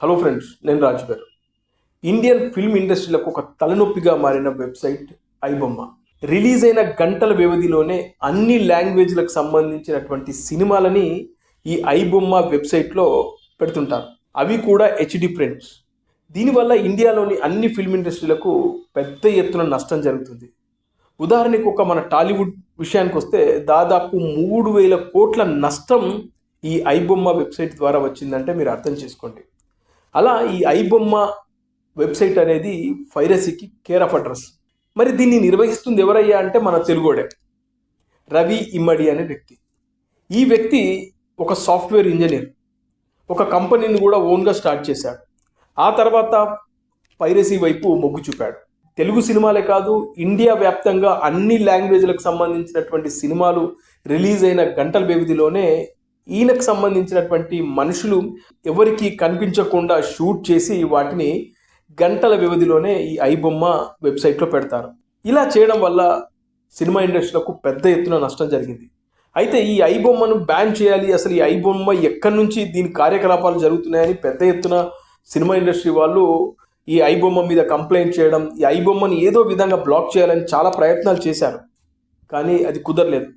Hello friends నేను రాజు గారు. Indian film ఇండస్ట్రీలకు ఒక తలనొప్పిగా మారిన వెబ్సైట్ ఐబొమ్మ. రిలీజ్ అయిన గంటల వ్యవధిలోనే అన్ని లాంగ్వేజ్లకు సంబంధించినటువంటి సినిమాలని ఈ ఐబొమ్మ వెబ్సైట్లో పెడుతుంటారు. అవి కూడా హెచ్డి ప్రింట్స్ దీనివల్ల ఇండియాలోని అన్ని ఫిల్మ్ ఇండస్ట్రీలకు పెద్ద ఎత్తున నష్టం జరుగుతుంది. ఉదాహరణకు ఒక మన టాలీవుడ్ విషయానికి వస్తే దాదాపు మూడు వేల కోట్ల నష్టం ఈ ఐబొమ్మ వెబ్సైట్ ద్వారా వచ్చిందంటే మీరు అర్థం చేసుకోండి. అలా ఈ ఐబొమ్మ వెబ్సైట్ అనేది ఫైరసీకి కేర్ ఆఫ్ అడ్రస్. మరి దీన్ని నిర్వహిస్తుంది ఎవరయ్యా అంటే మన తెలుగోడే. రవి ఇమ్మడి అనే వ్యక్తి. ఈ వ్యక్తి ఒక సాఫ్ట్వేర్ ఇంజనీర్. ఒక కంపెనీని కూడా ఓన్గా స్టార్ట్ చేశాడు. ఆ తర్వాత పైరసీ వైపు మొగ్గు చూపాడు. తెలుగు సినిమాలే కాదు ఇండియా వ్యాప్తంగా అన్ని లాంగ్వేజ్లకు సంబంధించినటువంటి సినిమాలు రిలీజ్ అయిన గంటల వ్యవధిలోనే ఈయనకు సంబంధించినటువంటి మనుషులు ఎవరికి కనిపించకుండా షూట్ చేసి వాటిని గంటల వ్యవధిలోనే ఈ ఐబొమ్మ వెబ్సైట్లో పెడతారు. ఇలా చేయడం వల్ల సినిమా ఇండస్ట్రీలకు పెద్ద ఎత్తున నష్టం జరిగింది. అయితే ఈ ఐబొమ్మను బ్యాన్ చేయాలి అసలు ఈ ఐబొమ్మ ఎక్కడి నుంచి దీని కార్యకలాపాలు జరుగుతున్నాయని పెద్ద ఎత్తున సినిమా ఇండస్ట్రీ వాళ్ళు ఈ ఐబొమ్మ మీద కంప్లైంట్ చేయడం ఈ ఐబొమ్మని ఏదో విధంగా బ్లాక్ చేయాలని చాలా ప్రయత్నాలు చేశారు. కానీ అది కుదరలేదు.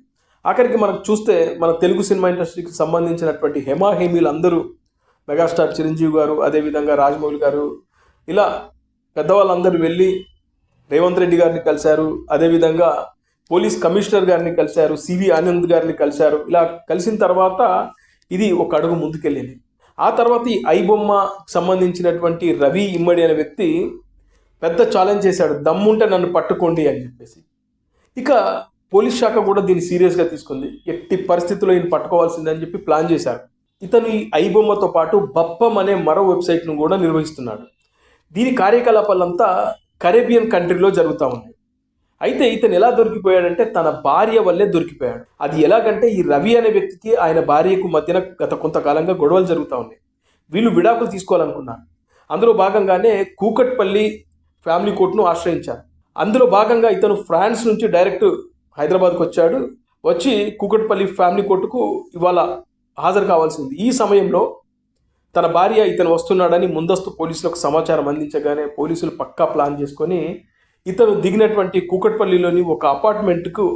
ఆఖరికి మనకు చూస్తే మన తెలుగు సినిమా ఇండస్ట్రీకి సంబంధించినటువంటి హెమా హేమీలు అందరూ మెగాస్టార్ చిరంజీవి గారు అదేవిధంగా రాజమౌళి గారు ఇలా పెద్దవాళ్ళందరూ వెళ్ళి రేవంత్ రెడ్డి గారిని కలిశారు అదేవిధంగా పోలీస్ కమిషనర్ గారిని కలిశారు సివి ఆనంద్ గారిని కలిశారు. ఇలా కలిసిన తర్వాత ఇది ఒక అడుగు ముందుకెళ్ళింది. ఆ తర్వాత ఈ ఐబొమ్మ సంబంధించినటువంటి రవి ఇమ్మడి అనే వ్యక్తి పెద్ద ఛాలెంజ్ చేశాడు. దమ్ముంటే నన్ను పట్టుకోండి అని చెప్పేసి. ఇక పోలీస్ శాఖ కూడా దీన్ని సీరియస్గా తీసుకుంది. ఎట్టి పరిస్థితుల్లో ఈయన పట్టుకోవాల్సిందని చెప్పి ప్లాన్ చేశారు. ఇతను ఈ ఐబొమ్మతో పాటు బప్పం అనే మరో వెబ్సైట్ను కూడా నిర్వహిస్తున్నాడు. దీని కార్యకలాపాలంతా కరేబియన్ కంట్రీలో జరుగుతూ ఉన్నాయి. అయితే ఇతను ఎలా దొరికిపోయాడంటే తన భార్య వల్లే దొరికిపోయాడు. అది ఎలాగంటే ఈ రవి అనే వ్యక్తికి ఆయన భార్యకు మధ్యన గత కొంతకాలంగా గొడవలు జరుగుతూ ఉన్నాయి. వీళ్ళు విడాకులు తీసుకోవాలనుకున్నారు. అందులో భాగంగానే కూకట్పల్లి ఫ్యామిలీ కోర్టును ఆశ్రయించారు. అందులో భాగంగా ఇతను ఫ్రాన్స్ నుంచి డైరెక్ట్ హైదరాబాద్కు వచ్చాడు. వచ్చి కూకట్పల్లి ఫ్యామిలీ కోర్టుకు ఇవాళ హాజరు కావాల్సి ఉంది. ఈ సమయంలో తన భార్య ఇతను వస్తున్నాడని ముందస్తు పోలీసులకు సమాచారం అందించగానే పోలీసులు పక్కా ప్లాన్ చేసుకొని ఇతను దిగినటువంటి కూకట్పల్లిలోని ఒక అపార్ట్మెంట్కు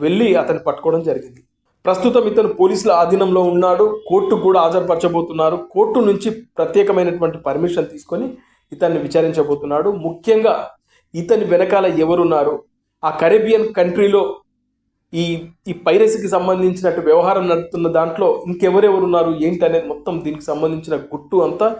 వెళ్ళి అతను పట్టుకోవడం జరిగింది. ప్రస్తుతం ఇతను పోలీసుల ఆధీనంలో ఉన్నాడు. కోర్టు కూడా హాజరుపరచబోతున్నారు. కోర్టు నుంచి ప్రత్యేకమైనటువంటి పర్మిషన్ తీసుకొని ఇతన్ని విచారించబోతున్నాడు. ముఖ్యంగా ఇతని వెనకాల ఎవరున్నారు? ఆ కరేబియన్ కంట్రీలో ఈ ఈ పైరసీకి సంబంధించినట్టు వ్యవహారం నడుపుతున్న దాంట్లో ఇంకెవరెవరు ఉన్నారు ఏంటి అనేది మొత్తం దీనికి సంబంధించిన గుట్టు అంతా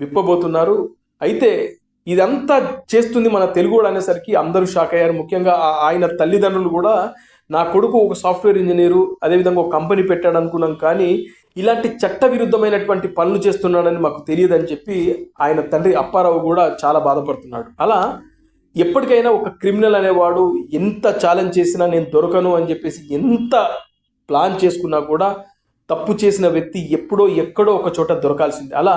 విప్పబోతున్నారు. అయితే ఇదంతా చేస్తుంది మన తెలుగు అనేసరికి అందరూ షాక్ అయ్యారు. ముఖ్యంగా ఆ- ఆయన తల్లిదండ్రులు కూడా నా కొడుకు ఒక సాఫ్ట్వేర్ ఇంజనీరు అదేవిధంగా ఒక కంపెనీ పెట్టాడు అనుకున్నాం కానీ ఇలాంటి చట్ట విరుద్ధమైనటువంటి పనులు చేస్తున్నాడని మాకు తెలియదని చెప్పి ఆయన తండ్రి అప్పారావు కూడా చాలా బాధపడుతున్నాడు. అలా ఎప్పటికైనా ఒక క్రిమినల్ అనేవాడు ఎంత ఛాలెంజ్ చేసినా నేను దొరకను అని చెప్పేసి ఎంత ప్లాన్ చేసుకున్నా కూడా తప్పు చేసిన వ్యక్తి ఎప్పుడో ఎక్కడో ఒక చోట దొరకాల్సింది. అలా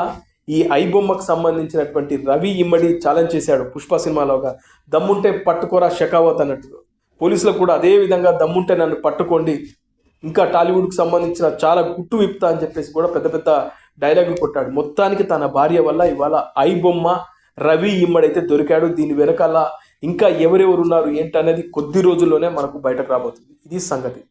ఈ ఐబొమ్మకు సంబంధించినటువంటి రవి ఇమ్మడి ఛాలెంజ్ చేశాడు పుష్ప సినిమాలోగా దమ్ముంటే పట్టుకోరా షకావత్ అన్నట్టు. పోలీసులకు కూడా అదే విధంగా దమ్ముంటే నన్ను పట్టుకోండి ఇంకా టాలీవుడ్కి సంబంధించిన చాలా గుట్టు విప్తా అని చెప్పేసి కూడా పెద్ద పెద్ద డైలాగులు కొట్టాడు. మొత్తానికి తన భార్య వల్ల ఇవాళ ఐబొమ్మ రవి ఇమ్మడైతే దొరికాడు. దీని వెనకాల ఇంకా ఎవరెవరు ఉన్నారు ఏంటనేది కొద్ది రోజుల్లోనే మనకు బయటకు రాబోతుంది. ఇది సంగతి.